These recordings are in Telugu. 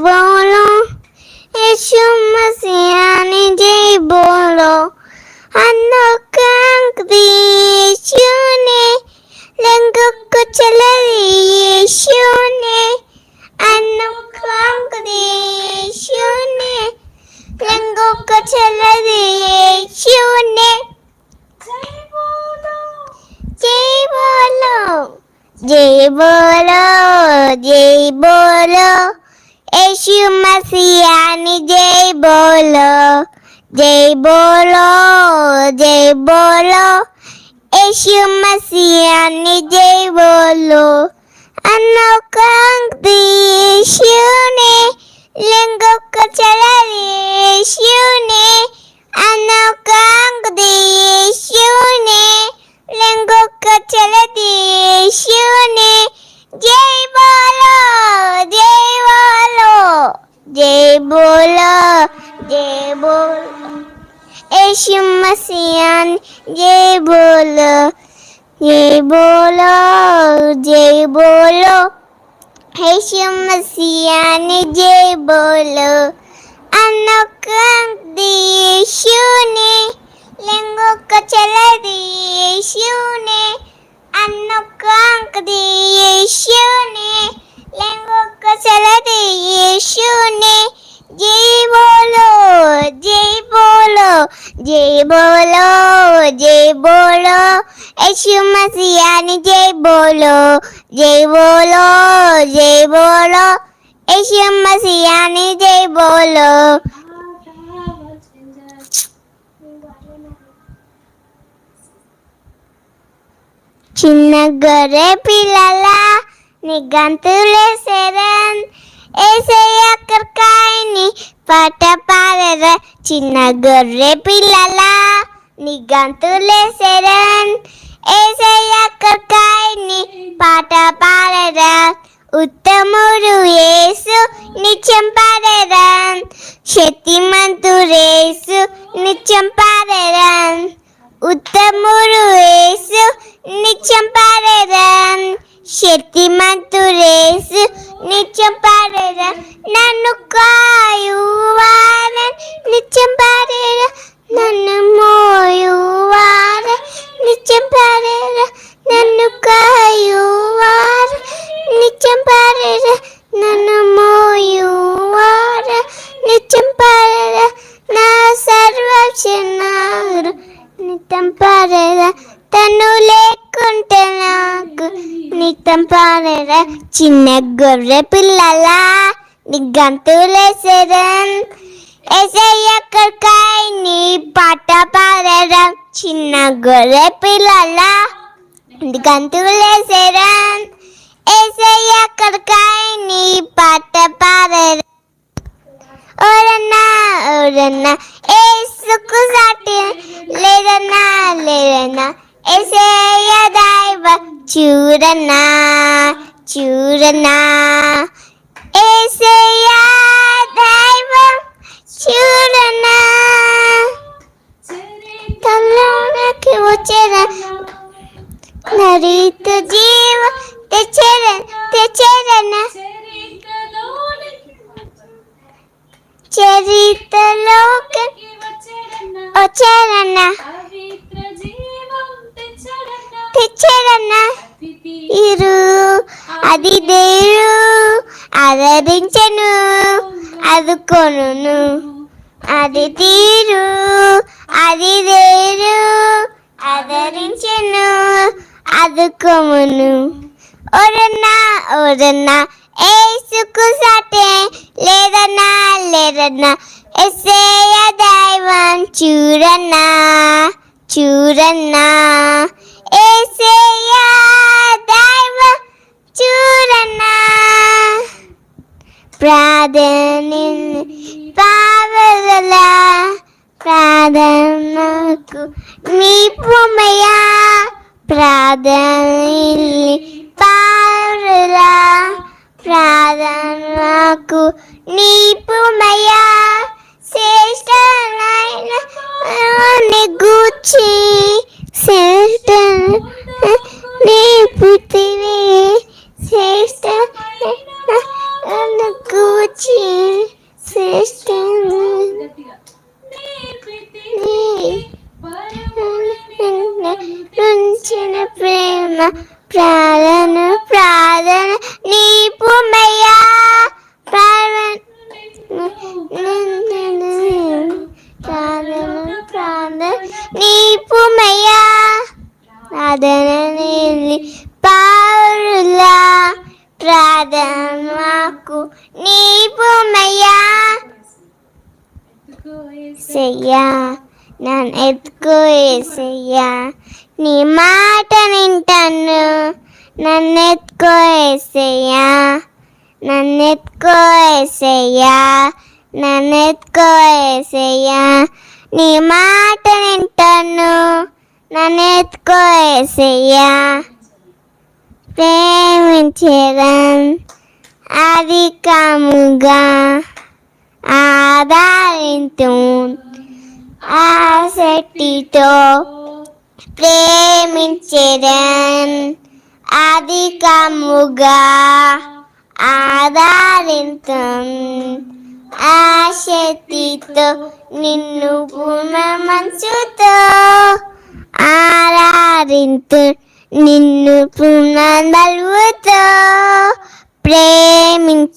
বলো এসো মাসিয়া নিজেই বলো অন্ধকার শুনে লেঙ্গক চলে শুনে অন্ধকার শুনে লেঙ্গক চলে শুনে যেই বলো যেই বলো যেই বলো യേശു മസിയാനി ജയ് ബോലോ ജയ് ബോലോ ജയ് ബോലോ യേശു മസിയാനി ജയ് ബോലോ അന്നോക്കാങ്ക് യേശുനെ ലിംഗൊക്കെ ചളരി യേശുനെ അന്നോക്കാങ്ക് യേശുനെ ലിംഗൊക്കെ ചളരി യേശുനെ జై బోలో జై బోలో జై బోలో జై బోలో. యేసు మసియాన్ జై బోలో జై బోలో జై బోలో. యేసు మసియాన్ జై బోలో. అన్నొక్క యేసునే లింగొక్క చెలది యేసునే అన్నొక్క యేసునే లెంగొక్క సెలది యేసునే జై బోలో జై బోలో జై బోలో జై బోలో. యేసు మసియాని జై బోలో జై బోలో జై బోలో. యేసు మసియాని జై బోలో. చిన్న గొర్రె పిల్లల నీ గంతులేసేరన్ ఏసయ్య కర్కాయని పాట పాడరా చిన్న గొర్రె పిల్లల నీ గంతులేసేరన్ ఏసయ్య కర్కాయని పాట పాడరా ఉత్తముడు యేసు నిత్యం పాడరా. శక్తిమంతుడేసు నిత్యం పాడరా ఉత్తముడు నిత్యం పాడేదం శక్తిమంతుడేసు నిత్యం పాడేదం నన్ను కాయువారన్ నిత్యం పాడేదా నన్ను మోయువారన్ నిత్యం పాడేదా నన్ను కాయువార. నిత్యం పాడేదా నన్ను మోయువార. నిత్యం పాడేదా నా సర్వక్షణారు నిత్యం పాడేదా తను నిత్యం పాడేదా చిన్న గొర్రె పిల్లలా నీ గంతులేసేదన్ ఎసయ్య నీ పాట పాడేదా చిన్న గొర్రె పిల్లలా నీ గంతులేసేదన్ ఎసయ్య నీ పాట పాడేదా ఓరన్నా ఓరన్నా ఏసుకు సాటి లేదన్నా లేదన్నా. ఏసేయ దైవ చూడన్నా చూడన్నా ఏసేయ దైవ చూడన్నా తల్లోనకి వచ్చేదా నరిత జీవ తెచ్చేద తెచ్చేదన్నా చరితలోకి వచ్చారన్నా తెచ్చాడన్నా ఇరు అది దేవుడు ఆదరించను అదుకొను అది తీరు అది దేరు ఆదరించను అదుకోమును ఓరన్నా ఓరన్నా ఏసుకు సాటే లేదన్నా లేదన్నా ఎస్సేయ దైవం చూడన్నా చూడన్నా ఏసేయ దైవం చూడన్నా. ప్రార్థన పావల ప్రార్థనకు మీ పుమయా ప్రార్థన పావల ప్రార్థనకు నీ పుమయా Sexta Laila, meu amigo Tim. Sexta Laila. ఏసయ్యా నన్ను ఎత్తుకో ఏసయ్యా. నీ మాట వింటాను. నన్ను ఎత్తుకో ఏసయ్యా. నన్ను ఎత్తుకో ఏసయ్యా. నన్ను ఎత్తుకో ఏసయ్యా. నీ మాట వింటాను. నన్ను ఎత్తుకో ఏసయ్యా. ప్రేమించడం అధికముగా ఆదరింతు ఆసక్తితో ప్రేమించరన్ అధికముగా ఆదరింతు ఆసక్తితో నిన్ను పునమంచుతో ఆరారింతు నిన్ను పునదల్వుతో ప్రేమించేదన్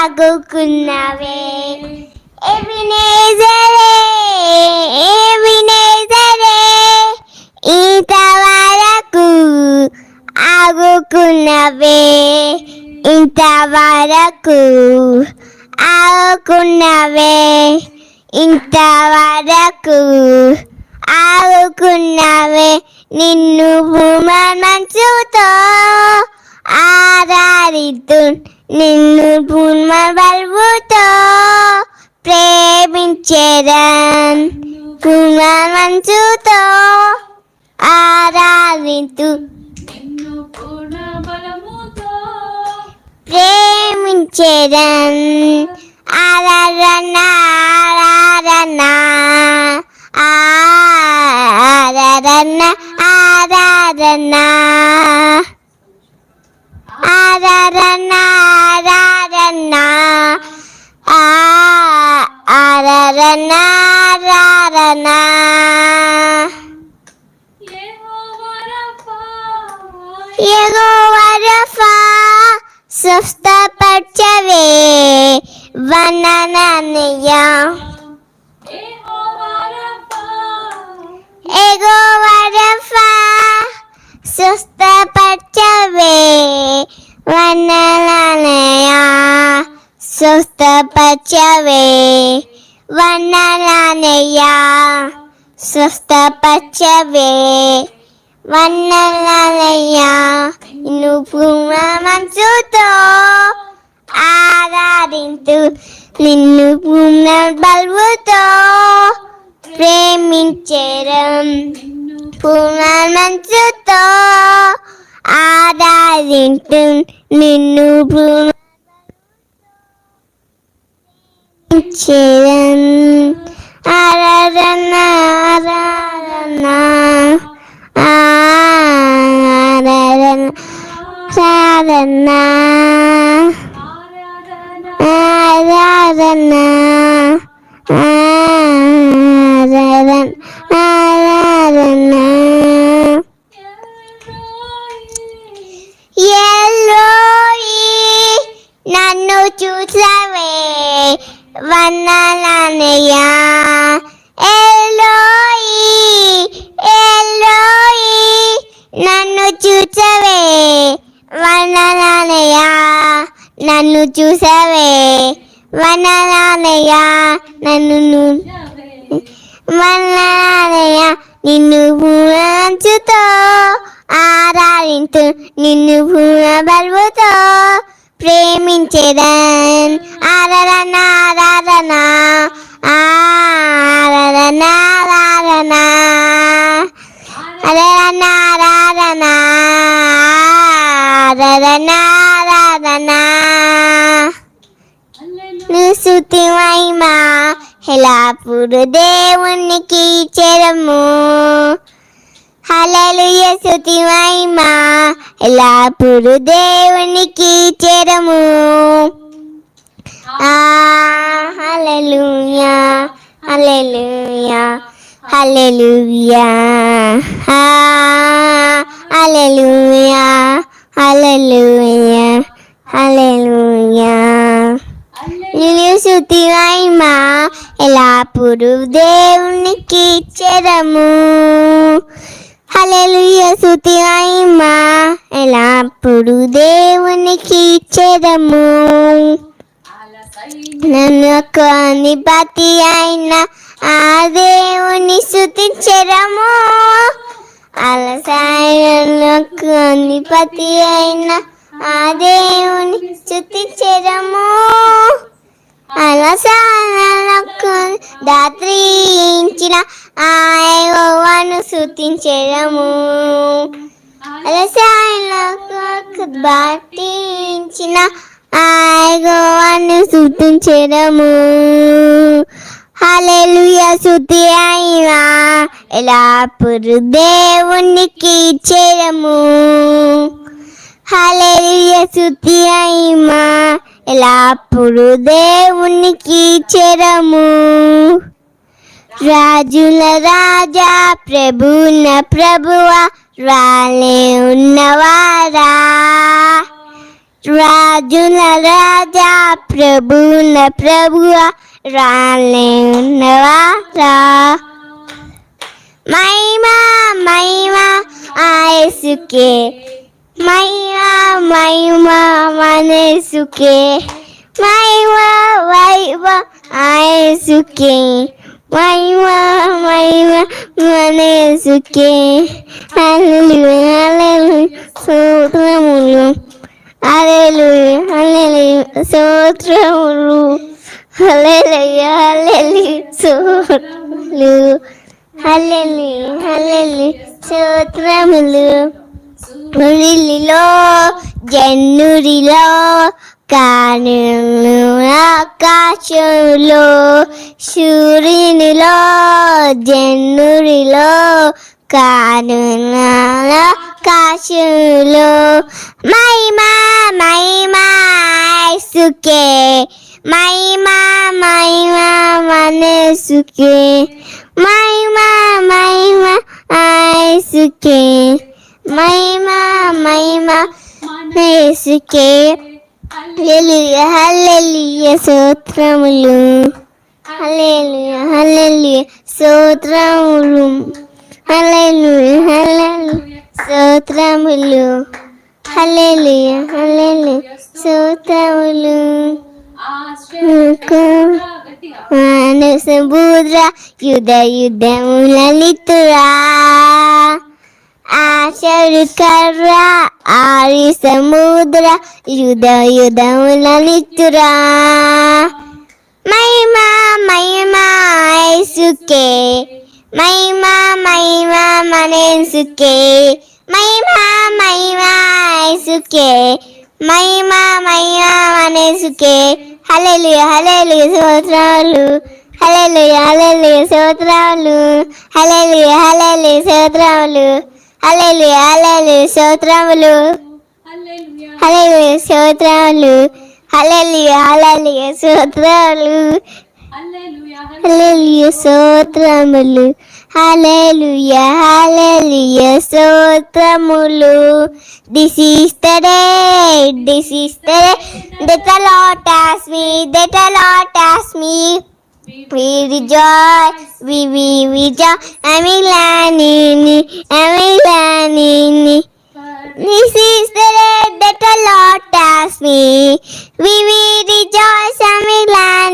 ఆగుకున్నావే? ఎవినేజరే ఎవినేజరే ఇంత వరకు ఆగుకున్నవే? ఇంత వరకు ఆగుకున్నవే? ఇంత వరకు ఆగుకున్నవే? నిన్ను భూమనంచుతో ఆరారితు నిన్ను భూమ బల్బుతో ప్రేమించేదన్ పూర్ణ మనసుతో ఆరాధించు ప్రేమించేదన్. ఆరాధన ఆరాధన ఆరాధన ఆరాధన. ఆరాధన. na a a ra ra na ra ra na Yehovah Rapha Sufta Parchave Vananaya Ego Varafa Sufta Parchave Vananaya వన్నలనయా స్వస్థపచ్చవే వన్నలనయా స్వస్థపచ్చవే వన్నలనయా నువ్వు మనసుతో ఆరాధించు. నిన్ను పూర్ణ బల్బుతో ప్రేమించరం. పూర్ణ మనసుతో ఆరాధించు నిన్ను పూర్ణ చేయడం ఆరాధన ఆరాధన ఆరాధన సాధన ఆరాధన ఆరాధన ఆరాధన చూసావే? వనరానయ్య నన్ను వనరానయ్య నిన్ను పూలంచుతో ఆరాధించు నిన్ను పూల బలుతో ప్రేమించేదన్ ఆరాధన ఆరాధన ఆరాధన ఆరాధన. ఆరాధన ఆరాధన ఆరాధన ఆరాధన. హల్లెలూయా శృతి మహిమ ఎలాప్పుడు దేవునికి చెరము. హలలుయ శృతి మహిమ ఎలాప్పుడు దేవునికి చెరము. ఆ హలలుయా హలలుయా హలలుయా హలలుయా హలలుయా హల్లెలూయా హల్లెలూయా నేను దేవునికి చెరము? హల్లెలూయా శృతి మహిమ ఎలాప్పుడు దేవునికి చెరము? నన్ను కాని పతి అయిన ఆ దేవుని శృతించరము అలసాయను కాని పతి అయిన ఆ దేవుని శృతించరము అలసాయనకు దాత్రించిన ఆయను శృతించరము అలసాయనకు దాటించిన ఆయగోవాన్ని శృతించడము హలెలుయ శుద్ధి అయినా పురు దేవునికి చెరము హలెలుయ శుద్ధి అయినా ఎలాప్పుడు దేవునికి చెరము. రాజుల రాజా ప్రభున ప్రభువ రాలే ఉన్నవారా? రాజుల రాజా ప్రభున ప్రభువ రాలే ఉన్నవారా? మహిమా మహిమా ఆయసుకే మహిమా మహిమా మనసుకే మహిమా మహిమా ఆయసుకే మహిమా మహిమా మనసుకే హల్లెలూయా హల్లెలూయా స్తోత్రములు హల్లెలూయా హల్లెలూయా స్తోత్రములు హల్లెలూయా హల్లెలూయా స్తోత్రములు హల్లెలూయా హల్లెలూయా స్తోత్రములు మురిలిలో జన్నురిలో కానులు ఆకాశంలో సూర్యునిలో జన్నురిలో కానుల ఆకాశంలో మహిమా మహిమా సుకే మహిమా మహిమా మనసుకే మహిమా మహిమా ఆయసుకే మహిమా మహిమా మనసుకే హల్లెలూయా హల్లెలూయా స్తోత్రములు హల్లెలూయా హల్లెలూయా స్తోత్రములు హల్లెలూయా హల్లెలూయా స్తోత్రములు హల్లెలూయా హల్లెలూయా స్తోత్రములు మానస బుద్ర యుధ యుధములలితురా ఆశరు కర్ర ఆరి సముద్ర యుధ యుధములలితురా మహిమా మహిమా ఐసుకే మహిమా మహిమా మనసుకే. మహిమా మహిమా ఐసుకే మహిమా మహిమా మనసుకే. హలేలు హలేలు సోత్రాలు హలేలు హలేలు సోత్రాలు హలేలు హలేలు సోత్రాలు అల్లెలు అల్లెలు స్తోత్రములు. అల్లెలు హల్లెలూయా అల్లెలు అల్లెలు హల్లెలూయా స్తోత్రాలు హల్లెలూయా హల్లెలూయా స్తోత్రములు. హల్లెలూయా హల్లెలూయా స్తోత్రములు. This is the day this is the day that the Lord has made that the Lord has made. We rejoice we we rejoice I'm glad in I'm glad in This is the day that the Lord has made. We will rejoice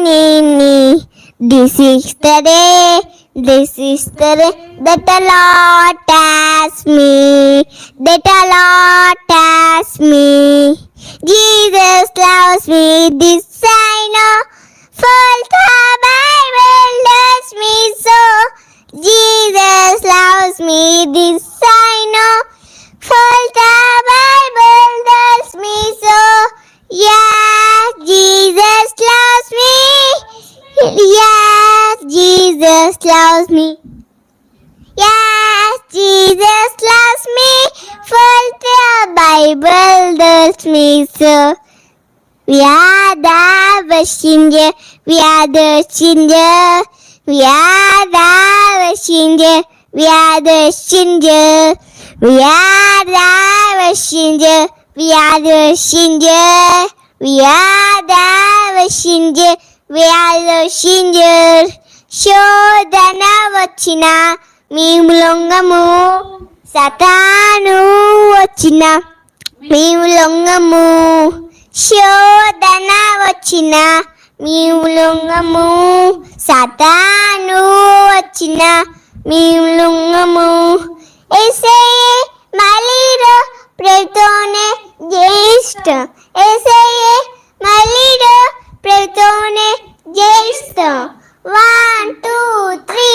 in. This is the day, this is the day that the Lord has made. That the Lord has made. Jesus loves me, this I know. For the Bible loves me so, Jesus loves me, this I know. For the Bible loves me so, yeah, Jesus loves me, yeah, Jesus loves me. Yes, Jesus loves me, for the Bible loves me so. We are the Bashinja. We are the messenger, we are the messenger, we are the messenger, we are the messenger. శోధన వచ్చిన మేము లొంగము సతాను వచ్చిన మేము లొంగము శోధన వచ్చిన మేము లొంగము సతాను వచ్చిన మేము లొంగము ఎసే మలీరో ప్రేతోనే జయిష్టం ఎసే మలీరో ప్రేతోనే జయిష్టం one two three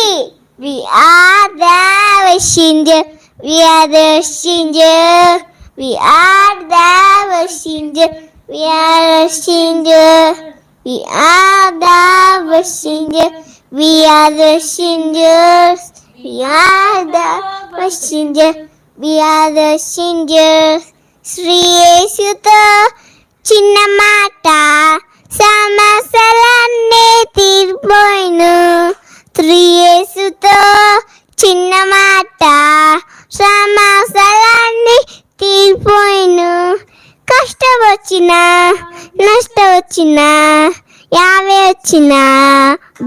We are the messenger. We are the messenger. We are the messenger. We are the messenger. We are the messenger. We are the messengers. We are the messenger. We are the messengers. Shri యేసుతో చిన్న మాట సమస్యలన్నీ తీరిపోయిను త్రియేసుతో చిన్న మాట సమస్యలన్నీ తీరిపోయిను కష్టం వచ్చిన నష్టం వచ్చిన యావే వచ్చిన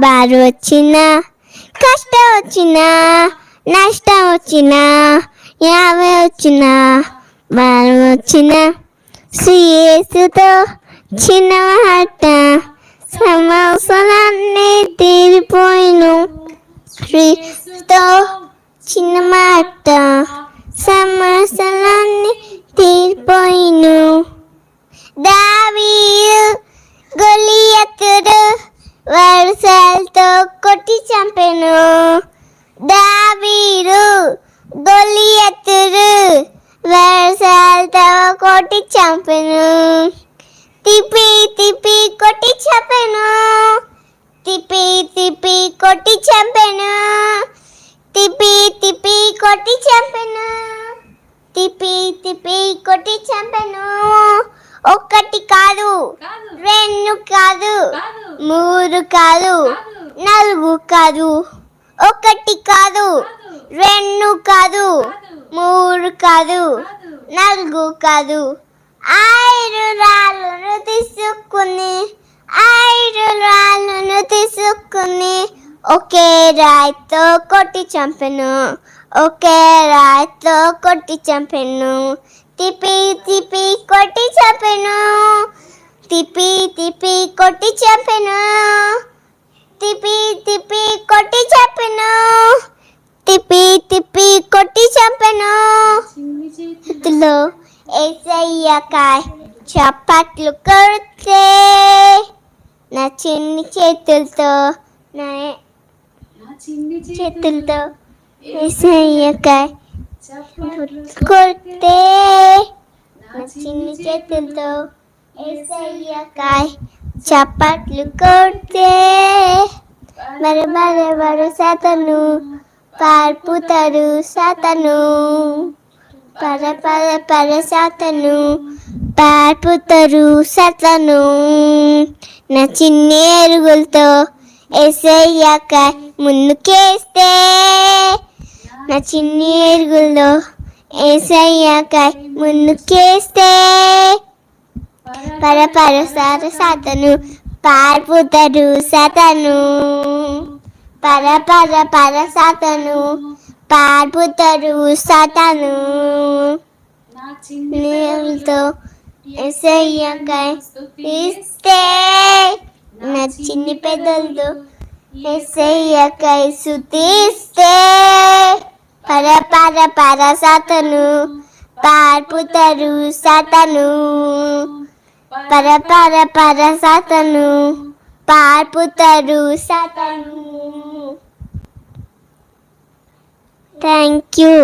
బారు వచ్చిన కష్టం వచ్చిన నష్టం వచ్చిన యావే వచ్చిన బారు వచ్చిన శ్రీయేసుతో చిన్న మాట సమస్యలన్నీ తీరిపోయిను శ్రీతో చిన్న మాట సమస్యలన్నీ తీర్పోయిను. దావీదు గొలియతుడు వరుసలతో కొట్టి చంపెను. దావీరు గొలియతుడు వరుసలతో కొట్టి చంపెను. తిప్పి తిప్పి కొట్టి చంపెను. తిప్పి తిప్పి కొట్టి చంపెను. తిప్పి తిప్పి కొట్టి చంపెను. తిప్పి తిప్పి కొట్టి చంపెను. ఒక్కటి కాదు. రెండు కాదు. మూడు కాదు. నాలుగు కాదు. ఒకటి కాదు. రెండు కాదు. మూడు కాదు. కాదు. నాలుగు కాదు. ఐదు రాళ్ళను తీసుకుని ఐదు రాళ్ళను తీసుకుని ఒకే రాయితో కొట్టి చంపెను. ఒకే రాయితో కొట్టి చంపెను తిప్పి తిప్పి కొట్టి చంపెను తిప్పి తిప్పి కొట్టి చంపెను తిప్పి తిప్పి కొట్టి చంపెను తిప్పి తిప్పి కొట్టి చంపెను చిన్ని చేతులు చేతుల్లో ఏసయ్యకాయ చప్పట్లు కొడితే నా చిన్ని చేతులతో నా నా చిన్ని చేతులతో ఏసయ్యకాయ చప్పట్లు కొడితే నా చిన్ని చేతులతో ఏసయ్యకాయ చప్పట్లు కొడితే మరి మరి మరి సతను పార్పుతారు సతను పర పర పర సతను పార్పుతారు సతను నా చిన్న ఎరుగులతో ఎసయ్యాక ముందుకేస్తే నా చిన్ని ఎరుగుల్లో ఏసయ్యాక ముందుకేస్తే. పర పర సార సాతను పార్పుతారు సతను పర పర పర సాతను పార్పుతారు సతను నీళ్ళతో ఎసయ్యాకాయ ఇస్తే. నా చిన్ని పెద్దలతో ఎసయ్యాకాయ సుతిస్తే పరపర పర సతను పార్పుతరు సతను. పరపర పర సతను పార్పుతరు సతను. Thank you